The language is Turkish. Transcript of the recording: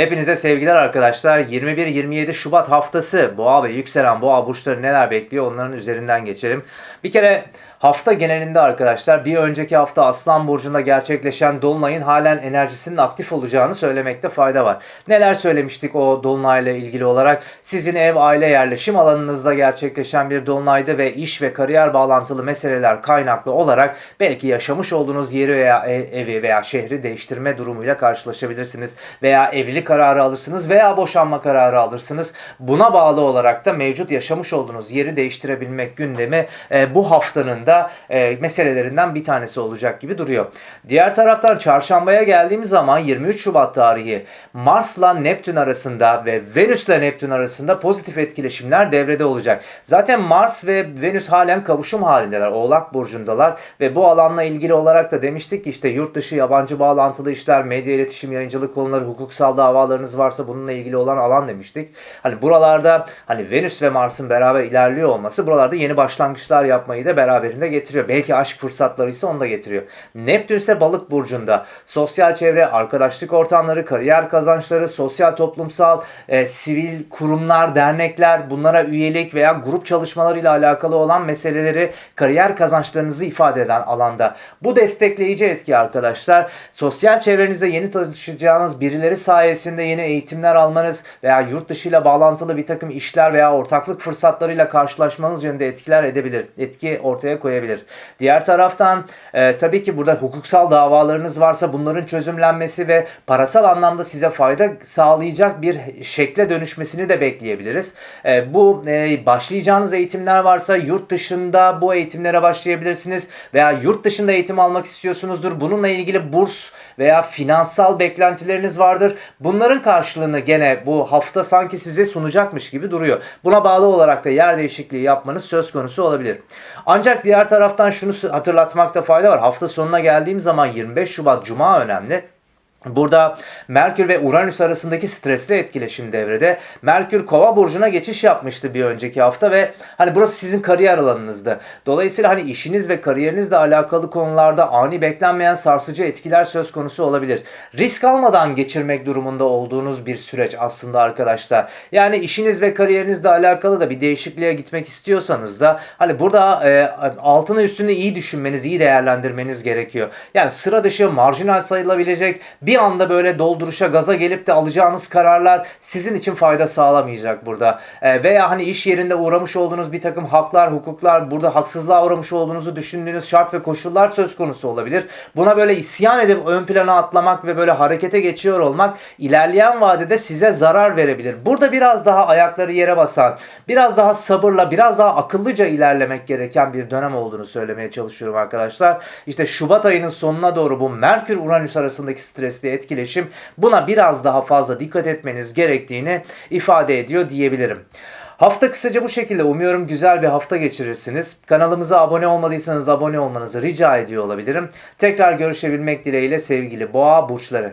Hepinize sevgiler arkadaşlar. 21-27 Şubat haftası boğa ve yükselen boğa burçları neler bekliyor onların üzerinden geçelim. Bir kere hafta genelinde arkadaşlar bir önceki hafta Aslan Burcu'nda gerçekleşen Dolunay'ın halen enerjisinin aktif olacağını söylemekte fayda var. Neler söylemiştik o Dolunay'la ilgili olarak? Sizin ev, aile, yerleşim alanınızda gerçekleşen bir Dolunay'da ve iş ve kariyer bağlantılı meseleler kaynaklı olarak belki yaşamış olduğunuz yeri veya e- evi veya şehri değiştirme durumuyla karşılaşabilirsiniz. Veya evlilik kararı alırsınız veya boşanma kararı alırsınız. Buna bağlı olarak da mevcut yaşamış olduğunuz yeri değiştirebilmek gündemi e, bu haftanın da e, meselelerinden bir tanesi olacak gibi duruyor. Diğer taraftan çarşambaya geldiğimiz zaman 23 Şubat tarihi Mars'la Neptün arasında ve Venüs'le Neptün arasında pozitif etkileşimler devrede olacak. Zaten Mars ve Venüs halen kavuşum halindeler. Oğlak burcundalar ve bu alanla ilgili olarak da demiştik ki işte yurt dışı yabancı bağlantılı işler, medya iletişim, yayıncılık konuları, hukuksal davalarınız varsa bununla ilgili olan alan demiştik. Hani buralarda hani Venüs ve Mars'ın beraber ilerliyor olması buralarda yeni başlangıçlar yapmayı da beraberinde getiriyor. Belki aşk fırsatları ise onu da getiriyor. Neptün ise balık burcunda. Sosyal çevre, arkadaşlık ortamları, kariyer kazançları, sosyal toplumsal, e, sivil kurumlar, dernekler, bunlara üyelik veya grup çalışmalarıyla alakalı olan meseleleri, kariyer kazançlarınızı ifade eden alanda. Bu destekleyici etki arkadaşlar. Sosyal çevrenizde yeni tanışacağınız birileri sayesinde yeni eğitimler almanız veya yurt dışıyla bağlantılı bir takım işler veya ortaklık fırsatlarıyla karşılaşmanız yönünde etkiler edebilir. Etki ortaya koyabilir. Diğer taraftan e, tabii ki burada hukuksal davalarınız varsa bunların çözümlenmesi ve parasal anlamda size fayda sağlayacak bir şekle dönüşmesini de bekleyebiliriz. E, bu e, başlayacağınız eğitimler varsa yurt dışında bu eğitimlere başlayabilirsiniz veya yurt dışında eğitim almak istiyorsunuzdur. Bununla ilgili burs veya finansal beklentileriniz vardır. Bunların karşılığını gene bu hafta sanki size sunacakmış gibi duruyor. Buna bağlı olarak da yer değişikliği yapmanız söz konusu olabilir. Ancak diğer taraftan şunu hatırlatmakta fayda var. Hafta sonuna geldiğim zaman 25 Şubat Cuma önemli. Burada Merkür ve Uranüs arasındaki stresli etkileşim devrede. Merkür Kova burcuna geçiş yapmıştı bir önceki hafta ve hani burası sizin kariyer alanınızdı. Dolayısıyla hani işiniz ve kariyerinizle alakalı konularda ani beklenmeyen sarsıcı etkiler söz konusu olabilir. Risk almadan geçirmek durumunda olduğunuz bir süreç aslında arkadaşlar. Yani işiniz ve kariyerinizle alakalı da bir değişikliğe gitmek istiyorsanız da hani burada e, altını üstünü iyi düşünmeniz, iyi değerlendirmeniz gerekiyor. Yani sıra dışı marjinal sayılabilecek bir anda böyle dolduruşa gaza gelip de alacağınız kararlar sizin için fayda sağlamayacak burada. E, veya hani iş yerinde uğramış olduğunuz bir takım haklar, hukuklar, burada haksızlığa uğramış olduğunuzu düşündüğünüz şart ve koşullar söz konusu olabilir. Buna böyle isyan edip ön plana atlamak ve böyle harekete geçiyor olmak ilerleyen vadede size zarar verebilir. Burada biraz daha ayakları yere basan, biraz daha sabırla, biraz daha akıllıca ilerlemek gereken bir dönem olduğunu söylemeye çalışıyorum arkadaşlar. İşte Şubat ayının sonuna doğru bu Merkür-Uranüs arasındaki stresli etkileşim buna biraz daha fazla dikkat etmeniz gerektiğini ifade ediyor diyebilirim. Hafta kısaca bu şekilde. Umuyorum güzel bir hafta geçirirsiniz. Kanalımıza abone olmadıysanız abone olmanızı rica ediyor olabilirim. Tekrar görüşebilmek dileğiyle sevgili boğa burçları.